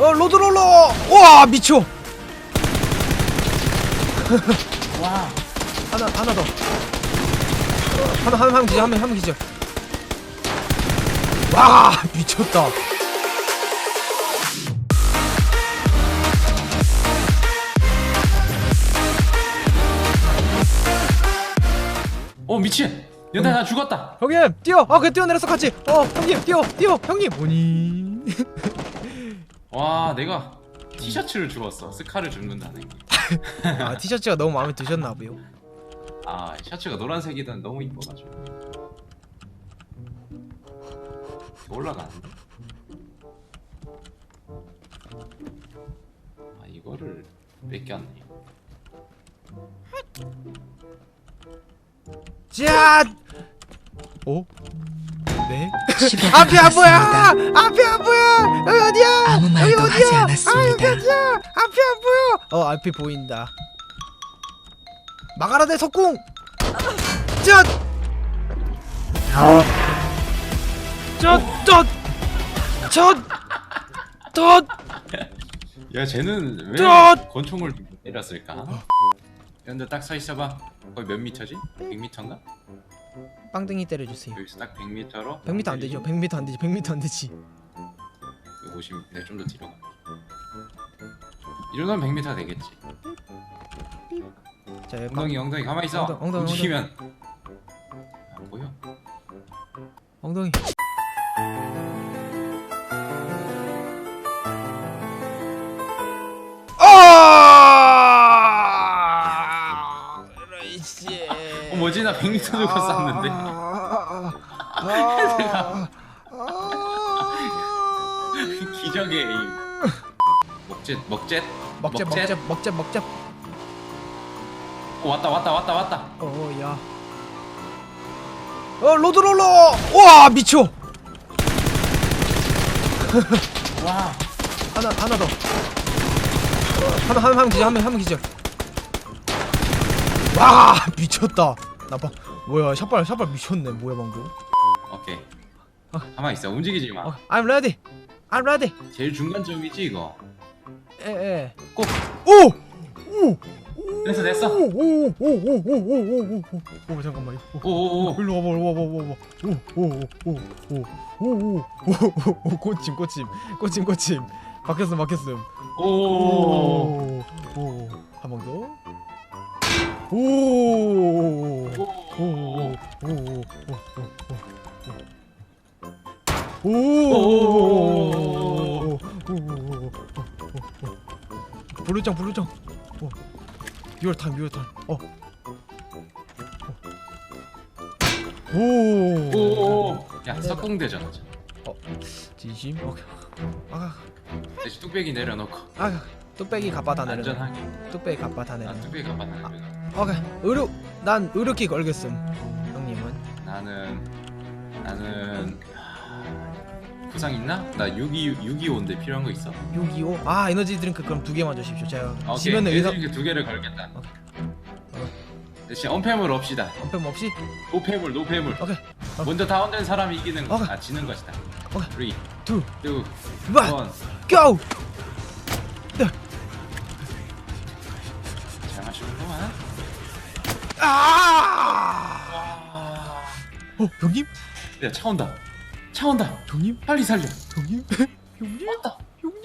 어 로드롤러! 와 미쳐! 와. 하나 하나 더. 하나 하나 하면 기절 하면 기절. 와 미쳤다. 어 미친. 연타 나 죽었다. 형님 뛰어. 아그 뛰어내렸어 같이. 어 형님 뛰어 뛰어. 형님 뭐니 와 내가 티셔츠를 주웠어 스카를 줍는다네 아 티셔츠가 너무 마음에 드셨나 봐요 아 셔츠가 노란색이던 너무 이뻐가지고 올라가는데 아 이거를 뺏겼네 자 오? 네? 시간이 앞이 안 보여! 앞이 안 보여! 여기 어디야? 어 앞이 보인다 막아라 내 석궁! 짠! 짠! 짠! 짠! 짠! 야 쟤는 왜 짠! 권총을 때렸을까? 근데 딱 서 있어봐 거의 몇 미터지? 100미터인가? 빵댕이 때려주세요 여기서 딱 100미터로 100m 안 되죠 100m 안 되지 100m 안 되지 50 내가 좀더 뒤로 가. 이 정도면 100m 되겠지. 자 여기 엉덩이 엉덩이 가만히 있어. 엉덩- 엉덩이, 움직이면 안 보여. 엉덩이 아! 어 뭐지 나 100m 들고 쐈는데. 아, 기적의 에임. 먹젯 먹젯 먹자 먹자 먹자 먹자 어, 왔다 왔다 왔다 왔다. 어야. 어 로드롤러! 와 미쳐. 와. 하나 하나 더. 하나 하면 기절 하면 기절. 와 미쳤다. 나봐. 뭐야 샷발 샷발 미쳤네 뭐야 방금. 오케이. 어. 가만히 있어. 움직이지 마. 어, I'm ready. I'm ready. 제일 중간점이지 이거. 에에 꼭. 오! 오! 됐어 됐어. 오오오오오오오오오오 잠깐만 오오오. 일로 와봐 일로 와봐 와봐 오오오오오오오오오 꽃침 꽃침 꽃침 꽃침 막혔음 막혔음 오오오. 오오한번 더. 오. 오오오. 오. 블루짱 블루짱. 어. 유얼 타임 유얼 타임. 어. 오. 오오오. 야 석궁대전 하자. 진심. 오케이. 아. 대신 뚝배기 내려놓고 아. 뚝배기 갑바 다 내려. 안전하게. 뚝배기 갑바 다 내려. 아 뚝배기 가만 내려놓고. 오케이. 의료 난 의료키 걸겠음. 형님은. 나는 나는 하, 구상 있나? 나 625, 625인데 필요한 거 있어? 625. 아 에너지 드링크 그럼 두 개만 주십시오. 제가 아, 오케이. 지면은 의사 이렇게 두 개를 걸겠다. 오케이. 대신 언패물 없시다. 언팸 없이. 노패물, 노패물. 오케이. 어. 먼저 다운된 사람이 이기는 거. 오케이. 아, 지는 것이다. 오케이. 3, 2, 둘, 1. 원, 고! 잘 마시는구만. 아! 어 형님? 야, 차 온다. 차 온다. 형님? 빨리 살려. 형님? 형님? 왔다. 형님?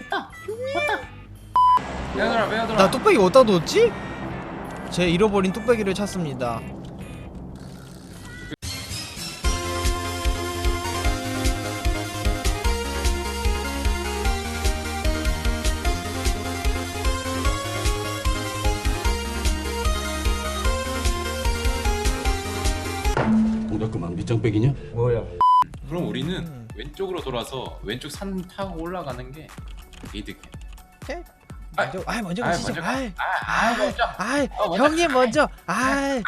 왔다. 왔다. 빼앗아라, 빼앗아라. 나 뚝배기 어디다 뒀지? 제 잃어버린 뚝배기를 찾습니다. 동작그만 밑장빼기냐? 그럼 우리는 음. 왼쪽으로 돌아서 왼쪽 산 타고 올라가는 게 이득해. 아이 먼저 가시죠. 먼저 가. 아이, 아, 아, 먼저. 먼저 형님 먼저. 아이,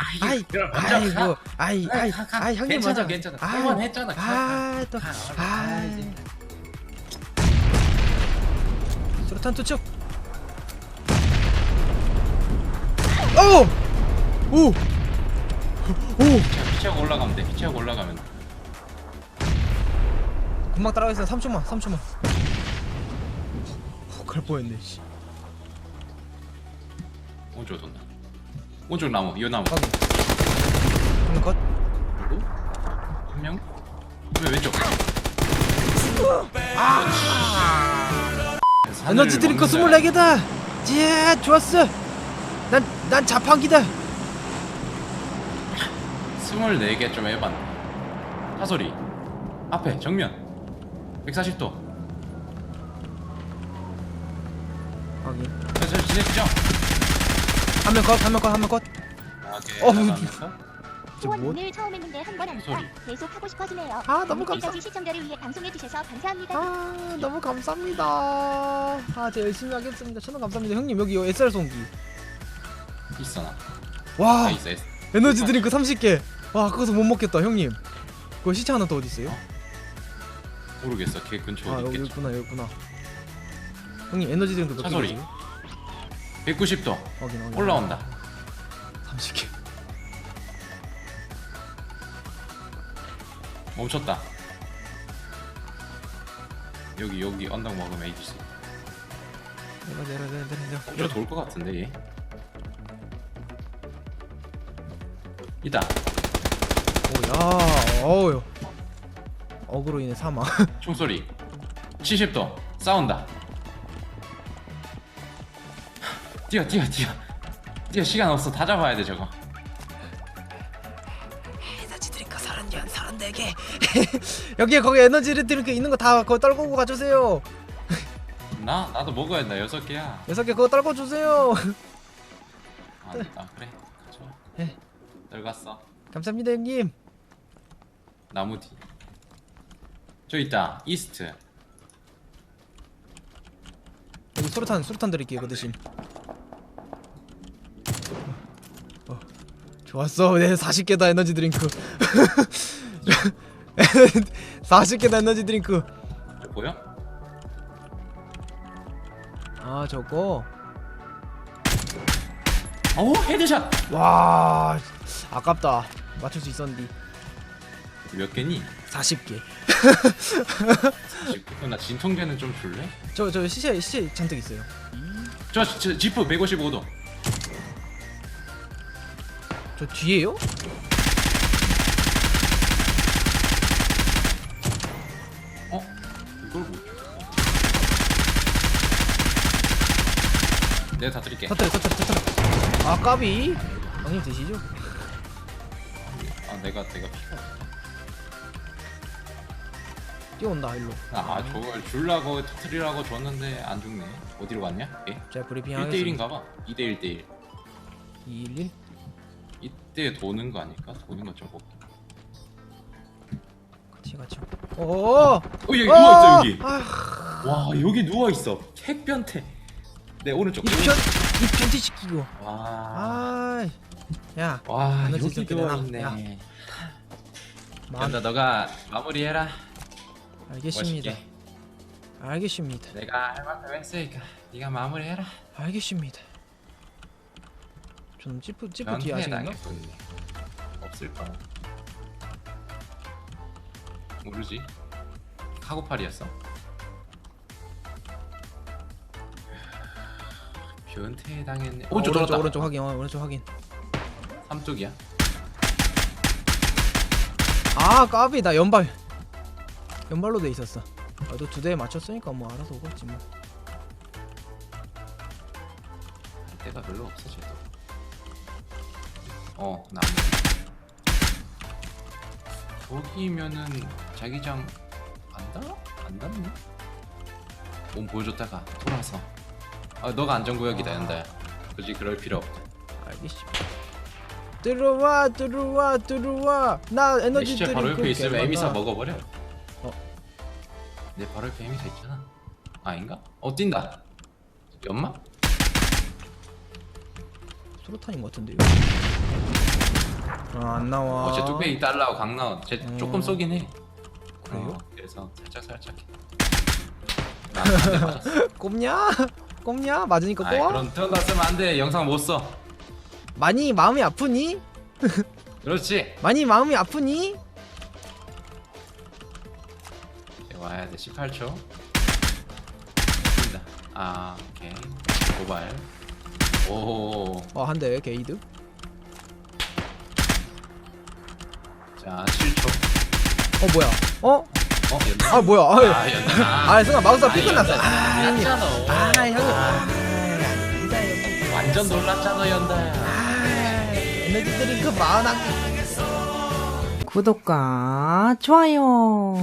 그럼 먼저 아이고, 가. 아이, 아이. 아이, 형님 괜찮아, 먼저. 괜찮아. 아이, 한번 했잖아. 아, 또, 가, 아. 수류탄 투척. 오! 오! 오! 자, 피치하고 올라가면 돼. 피치하고 올라가면 돼. 금방 따라가겠어. 3초만, 3초만. 갈 뻔했네 씨. 오른쪽 돈다. 오른쪽 나무 이 나무. 확인. 한명 컷. 그리고 한명? 왜 왼쪽? 에너지 드링크 24개다. 예 좋았어. 난, 난 자판기다. 24개 좀 해봤네. 사소리. 앞에 정면 140도 확인 저 진행시죠 한 명 컷, 한 명 컷, 한 명 컷. 어, 뭐- 저 후원 뭐? 오늘 처음 했는데 한 번 하니까 소리. 계속 하고 싶어지네요. 아, 너무 감사. 이까지 시청자를 위해 방송해 주셔서 감사합니다. 아, 너무 감사합니다. 아, 제가 열심히 하겠습니다. 천원 감사합니다. 형님 여기 SR 송기. 있어 나 와, 아, 있어 있어 에너지 드링크 30개. 와, 그거서 못 먹겠다, 형님. 그거 시체 하나 더 어디 있어요? 모르겠어 걔 근처에 아, 어디 여기 있겠지 있구나, 여기 있구나. 형님 에너지 드링크 몇차 개? 소리. 있어요? 190도 확인, 확인. 올라온다 30개. 멈췄다 여기 여기 언덕 먹으면 있다 내려, 내려, 내려, 내려, 내려. 멈춰 돌것 같은데 얘 있다 오, 야, 어우요. 어그로 인해 사망. 총소리. 70도. 싸운다. 뛰어 뛰어 뛰어. 뛰어 시간 없어. 다 잡아야 돼 저거. 에너지 드링크 30개, 34개. 여기에 거기 에너지 드링크 있는 거 다 그거 떨고 가주세요. 나? 나도 먹어야 된다. 여섯 개야. 여섯 개 그거 떨고 주세요. 아, 아 그래. 가져. 예. 들어갔어. 감사합니다, 형님. 나무 뒤 저 있다. 이스트. 여기 수류탄 수류탄 드릴게요 그 대신. 어, 좋았어. 네 40개다 에너지 드링크. 40개다 에너지 드링크. 저 보여? 아 저거? 오 헤드샷! 와 아깝다. 맞출 수 있었는데. 몇 개니? 40개. 40개? 나 진통제는 좀 줄래? 저 저 시체 시체 잔뜩 있어요. 저, 저 지프 155도. 저 뒤에요? 어? 이걸 못 줘. 내가 다 드릴게. 터트려 터트려 터트려. 아 까비. 형님 드시죠? 아 내가 내가 피가 뛰어온다 일로. 아 저걸 줄라고 터트리라고 줬는데 안 죽네. 어디로 갔냐? 예? 제가 브리핑 1대1인가 하겠습니다 봐. 2대 1대 1 211 이때 도는 거 아닐까? 도는 거좀 볼게. 같이 같이 어어어 어 여기 누워 있어 여기. 아, 와 여기 누워 있어. 핵변태. 내 오른쪽. 이 편, 이 편티 시키고. 와, 아, 야, 와 여기 좀 내놔. 누워 있네. 야. 마, 연다 너가 마무리해라 알겠습니다. 멋있게 알겠습니다. 내가 할 만큼 했으니까 네가 마무리해라 알겠습니다. 저는 찌프 뒤에 변태 아시겠나? 당했군 없을까 모르지 카고팔이었어 변태 당했네 어, 오른쪽 오른쪽 돌았다 오른쪽 확인. 어, 오른쪽 확인. 삼쪽이야 아, 까비 나 연발. 연발로 돼 있었어. 아, 너두 대에 맞췄으니까 뭐 알아서 오겠지 뭐. 때가 별로 없어 쟤도 어 나무 저기면은 자기장 안 닿아? 안 닿네? 몸 보여줬다가 돌아서 아 너가 안전구역이다 연다야 굳이 그럴 필요 없다 알겠습니다. 들어와, 들어와, 들어와. 나내 에너지 시체 바로 드링크 옆에 있으면. 에미사 먹어버려 어. 내 바로 옆에 에미사 있잖아 아닌가? 어 뛴다 연막? 수류탄인 것 같은데요. 아, 안 나와. 어제 뚝배기 달라고 강 나온 쟤 음. 조금 쏘긴 해 그래요? 어, 그래서 살짝 살짝 맞았어 꼽냐? 꼽냐? 맞으니까 아이 꼽아? 그런 거 쓰면 안돼 영상 못써 많이 마음이 아프니? 그렇지 많이 마음이 아프니? 와야 돼. 18초. 뛴다. 아 오케이. 고발 오호 어한 대 게이드? 자 7초. 어 뭐야? 어? 어 연다 아 뭐야? 아, 아 연다 아 순간 마우스가 삐 끝났어. 아아 아, 형님. 아, 완전 놀랐잖아 연다 에너지 드링크 만원 구독과 좋아요